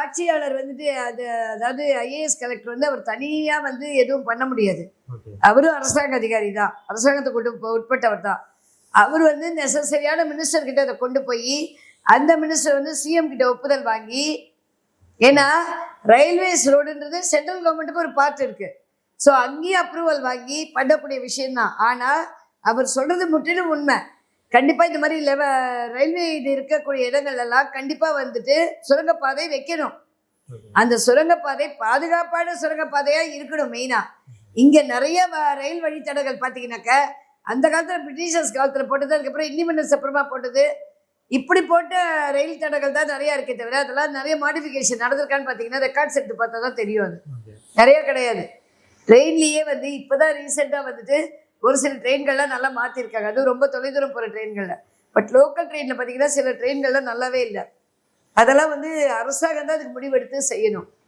ஆட்சியாளர் வந்துட்டு அது அதாவது ஐஏஎஸ் கலெக்டர் வந்து அவர் தனியாக வந்து எதுவும் பண்ண முடியாது. அவரும் அரசாங்க அதிகாரி தான். அரசாங்கத்துக்கு கொண்டு உட்பட்டவர் தான். அவர் வந்து நெசசரியான மினிஸ்டர் கிட்ட அதை கொண்டு போய் அந்த மினிஸ்டர் வந்து சிஎம் கிட்ட ஒப்புதல் வாங்கி ஏன்னா ரயில்வேஸ் ரோடுன்றது சென்ட்ரல் கவர்மெண்ட்டுக்கு ஒரு பார்ட் இருக்கு. ஸோ அங்கேயும் அப்ரூவல் வாங்கி பண்ணக்கூடிய விஷயம்தான். ஆனால் அவர் சொல்றது முற்றிலும் உண்மை. கண்டிப்பாக இந்த மாதிரி லெவ ரயில்வே இது இருக்கக்கூடிய இடங்கள் எல்லாம் கண்டிப்பாக வந்துட்டு சுரங்கப்பாதை வைக்கணும். அந்த சுரங்கப்பாதை பாதுகாப்பான சுரங்கப்பாதையாக இருக்கணும் மெயினாக இங்கே நிறைய ரயில் வழித்தடங்கள் பார்த்தீங்கன்னாக்க அந்த காலத்தில் பிரிட்டிஷர்ஸ் காலத்தில் போட்டது அதுக்கப்புறம் இண்டிபெண்டன்ஸ் அப்புறமா போட்டது. இப்படி போட்ட ரயில் தடங்கள் தான் நிறையா இருக்கே தவிர அதெல்லாம் நிறைய மாடிஃபிகேஷன் நடந்திருக்கான்னு பார்த்தீங்கன்னா ரெக்கார்ட்ஸ் எடுத்து பார்த்தா தான் தெரியும் அது. நிறைய கிடையாது. ட்ரெயின்லேயே வந்து இப்போ தான் ரீசெண்டாக வந்துட்டு ஒரு சில ட்ரெயின்கள்லாம் நல்லா மாற்றிருக்காங்க அதுவும் ரொம்ப தொலைதூரம் போகிற ட்ரெயின்களில். பட் லோக்கல் ட்ரெயினில் பார்த்தீங்கன்னா சில ட்ரெயின்கள்லாம் நல்லாவே இல்லை. அதெல்லாம் வந்து அரசாங்கம் தான் அதுக்கு முடிவெடுத்து செய்யணும்.